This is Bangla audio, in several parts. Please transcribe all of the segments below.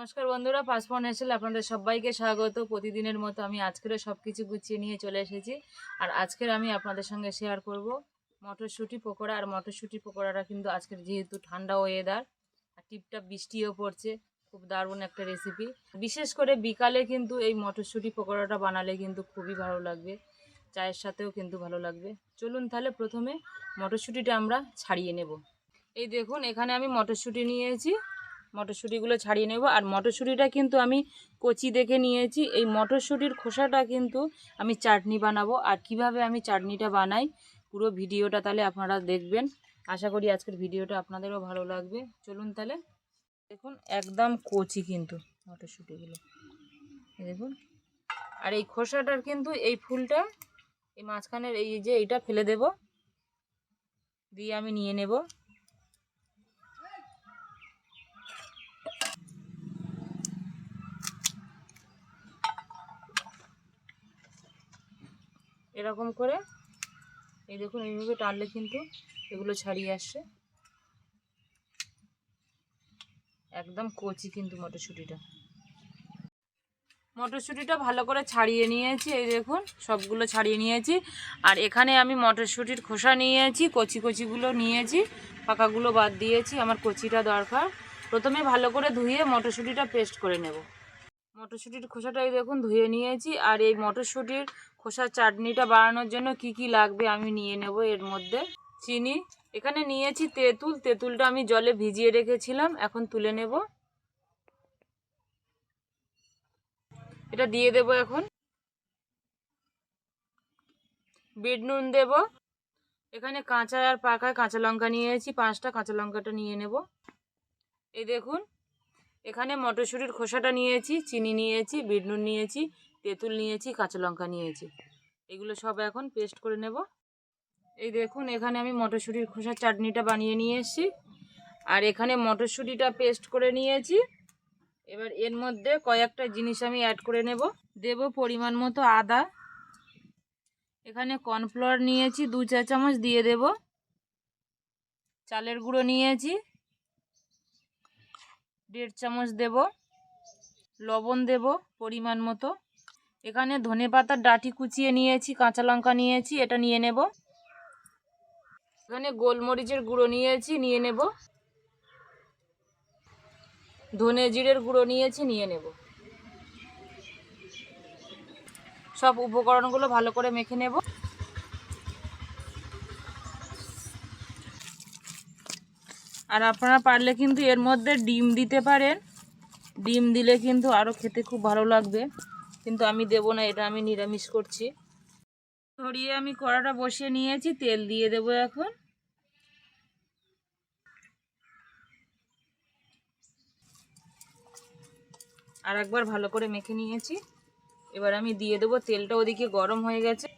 নমস্কার বন্ধুরা পাসপোর্ট এসেল আপনাদের সবাইকে স্বাগত। প্রতিদিনের মতো আমি আজকেরও সব কিছু গুছিয়ে নিয়ে চলে এসেছি। আর আজকের আমি আপনাদের সঙ্গে শেয়ার করব মটরশুঁটি পকোড়া। আর মটরশুঁটি পকোড়াটা কিন্তু আজকের যেহেতু ঠান্ডা ওয়েদার আর টিপটাপ বৃষ্টিও পড়ছে, খুব দারুণ একটা রেসিপি বিশেষ করে বিকালে কিন্তু এই মটরশুঁটি পকোড়াটা বানালে কিন্তু খুবই ভালো লাগবে, চায়ের সাথেও কিন্তু ভালো লাগবে। চলুন তাহলে প্রথমে মটরশুঁটিটা আমরা ছাড়িয়ে নেব। এই দেখুন, এখানে আমি মটরশুঁটি নিয়েছি। মটরশুঁটিগুলো ছাড়িয়ে নেব। আর মটরশুঁটিটা কিন্তু আমি কচি দেখে নিয়েছি। এই মটরশুঁটির খোসাটা কিন্তু আমি চাটনি বানাবো। আর কীভাবে আমি চাটনিটা বানাই পুরো ভিডিওটা তাহলে আপনারা দেখবেন। আশা করি আজকের ভিডিওটা আপনাদেরও ভালো লাগবে। চলুন তাহলে। দেখুন, একদম কচি কিন্তু মটরশুঁটিগুলো। দেখুন। আর এই খোসাটার কিন্তু এই ফুলটা, এই মাঝখানের এই যে এইটা ফেলে দেব। দিয়ে আমি নিয়ে নেব। এরকম করে। এই দেখুন, এইভাবে টানলে কিন্তু এগুলো ছাড়িয়ে আসছে একদম কচি কিন্তু মটরশুঁটিটা। মটরশুঁটিটা ভালো করে ছাড়িয়ে নিয়েছি, এই দেখুন, সবগুলো ছাড়িয়ে নিয়েছি। আর এখানে আমি মটরশুঁটির খোসা নিয়েছি, কচি কচিগুলো নিয়েছি, পাকাগুলো বাদ দিয়েছি, আমার কচিটা দরকার। প্রথমে ভালো করে ধুয়ে মটরশুঁটিটা পেস্ট করে নেব। মটরশুঁটির খোসাটা এই দেখুন, ধুয়ে নিয়েছি। আর এই মটরশুঁটির খোসার চাটনিটা বানানোর জন্য কি কি লাগবে আমি নিয়ে নেব এর মধ্যে। চিনি, এখানে নিয়েছি তেঁতুল। তেঁতুলটা আমি জলে ভিজিয়ে রেখেছিলাম, এখন তুলে নেব। এটা দিয়ে দেব এখন। বিট নুন দেব। এখানে কাঁচা আর পাকায় কাঁচা লঙ্কা নিয়েছি, পাঁচটা কাঁচা লঙ্কাটা নিয়ে নেব। এই দেখুন এখানে মটরশুঁটির খোসাটা নিয়েছি, চিনি নিয়েছি বিট নুন নিয়েছি, তেঁতুল নিয়েছি, কাঁচা লঙ্কা নিয়েছি। এগুলো সব এখন পেস্ট করে নেব। এই দেখুন, এখানে আমি মটরশুঁটির খোসার চাটনিটা বানিয়ে নিয়ে এসেছি। আর এখানে মটরশুঁটিটা পেস্ট করে নিয়েছি। এবার এর মধ্যে কয়েকটা জিনিস আমি অ্যাড করে নেব। দেব পরিমাণ মতো আদা। এখানে কর্নফ্লাওয়ার নিয়েছি, দু চা চামচ দিয়ে দেব। চালের গুঁড়ো নিয়েছি। দেড় চামচ দেব, লবণ দেব পরিমাণ মতো। এখানে ধনে পাতার ডাঁটি কুচিয়ে নিয়েছি, কাঁচা লঙ্কা নিয়েছি, এটা নিয়ে নেব। এখানে গোলমরিচের গুঁড়ো নিয়েছি, নিয়ে নেব। ধনে জিরের গুঁড়ো নিয়েছি, নিয়ে নেব। সব উপকরণগুলো ভালো করে মেখে নেব। আর আপনারা পারলে কিন্তু এর মধ্যে ডিম দিতে পারেন। ডিম দিলে কিন্তু আরও খেতে খুব ভালো লাগবে। কিন্তু আমি দেব না, এটা আমি নিরামিষ করছি। ধরিয়ে আমি কড়াটা বসিয়ে নিয়েছি, তেল দিয়ে দেব এখন। আর একবার ভালো করে মেখে নিয়েছি। এবার আমি দিয়ে দেবো, তেলটা ওদিকে গরম হয়ে গেছে।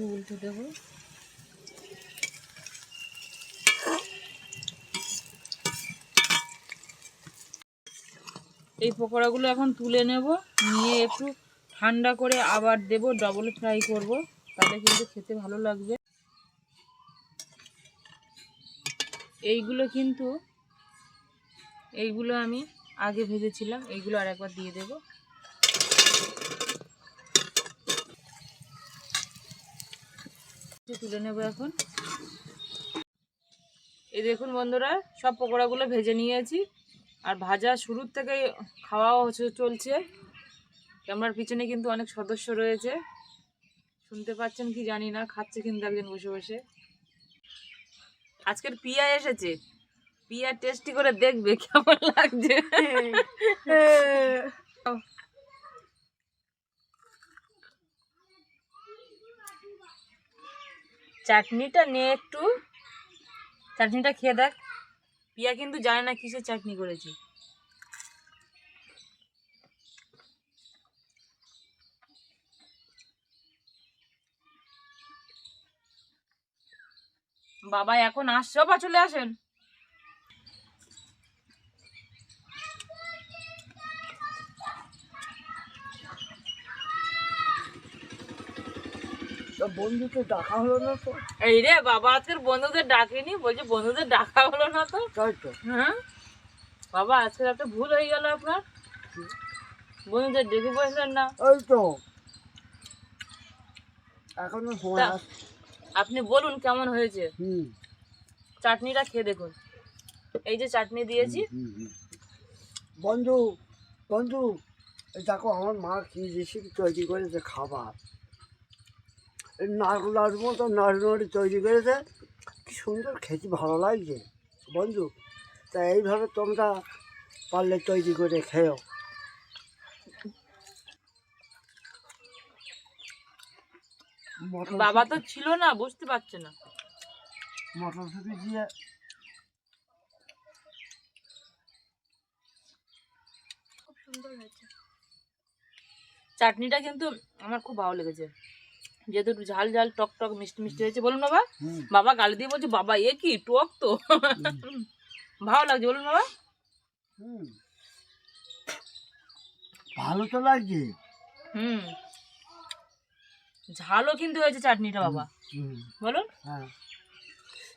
একটু উল্টে দেবো। এই পকোড়াগুলো এখন তুলে নেব, নিয়ে একটু ঠান্ডা করে আবার দেব ডবল ফ্রাই করব তাহলে কিন্তু খেতে ভালো লাগবে। এইগুলো কিন্তু, এইগুলো আমি আগে ভেজেছিলাম, এইগুলো আর একবার দিয়ে দেবো। একটু তুলে নেব এখন। এই দেখুন বন্ধুরা সব পকোড়াগুলো ভেজে নিয়েছি। আর ভাজা শুরুর থেকে খাওয়াও চলছে। ক্যামেরার পিছনে কিন্তু অনেক সদস্য রয়েছে। শুনতে পাচ্ছেন কি জানি না খাচ্ছে কিন্তু একজন বসে বসে। আজকের পিয়া এসেছে। পিয়া টেস্টি করে দেখবে কেমন লাগছে। চাটনিটা নে একটু। চাটনিটা খেয়ে দেখ। পিয়া কিন্তু জানে না কিসের চাটনি করেছি। বাবা এখন আসছো বা চলে আসেন। বন্ধুকে ডাকা হলো না তো? এই রে বাবা আজকের বন্ধুদের ডাকেনি বলছে বন্ধুদের ডাকা হলো না তো। তাই তো। হ্যাঁ? বাবা একটা ভুল হয়ে গেল আপনার? বন্ধুদের ডেকে বসলেন না। এই তো। এখনও সময় আপনি বলুন কেমন হয়েছে? হুম। চাটনিটা খেয়ে দেখুন। এই যে চাটনি দিয়েছি। বন্ধু বন্ধু দেখো আমার মা কি রেসিপি তৈরি করেছে খাবার। এই নাড়ুলার মতো নাড়ু নাড়ু তৈরি করেছে। কি সুন্দর খেতে ভালো লাগছে। বন্ধু তা এইভাবে তোমরা পারলে তৈরি করে খেও। মটর বাবা তো ছিল না বুঝতে পারছে না। মটরশুঁটি দিয়ে চাটনিটা কিন্তু আমার খুব ভালো লেগেছে। যেহেতু ঝাল ঝাল টক টক মিষ্টি মিষ্টি হয়েছে বলুন বাবা। বাবা গালি দিয়ে বলছে বাবা এ কি টক তো? ভালো লাগছে বলুন বাবা। হুম। ভালো তো লাগছে। হুম। ঝালও কিন্তু হয়েছে চাটনিটা বাবা। বলুন। হ্যাঁ।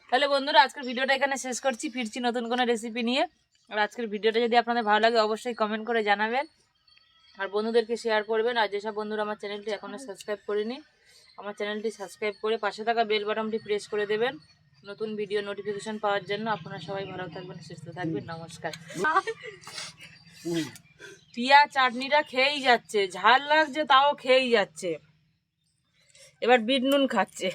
তাহলে বন্ধুরা আজকের ভিডিওটা এখানে শেষ করছি। ফিরছি নতুন কোনো রেসিপি নিয়ে। আর আজকের ভিডিওটা যদি আপনাদের ভালো লাগে অবশ্যই কমেন্ট করে জানাবেন। আর বন্ধুদেরকে শেয়ার করবেন। আর যেসব বন্ধুরা আমার চ্যানেলটি এখনও সাবস্ক্রাইব করেনি আমার চ্যানেলটি সাবস্ক্রাইব করে পাশে থাকা বেল বাটনটি প্রেস করে দেবেন। নতুন ভিডিও নোটিফিকেশন পাওয়ার জন্য আপনারা সবাই ভালো থাকবেন, সুস্থ থাকবেন। নমস্কার। পিয়া চাটনিটা খেয়েই যাচ্ছে, ঝাল লাগছে তাও খেয়েই যাচ্ছে। এবার বিট নুন খাচ্ছে।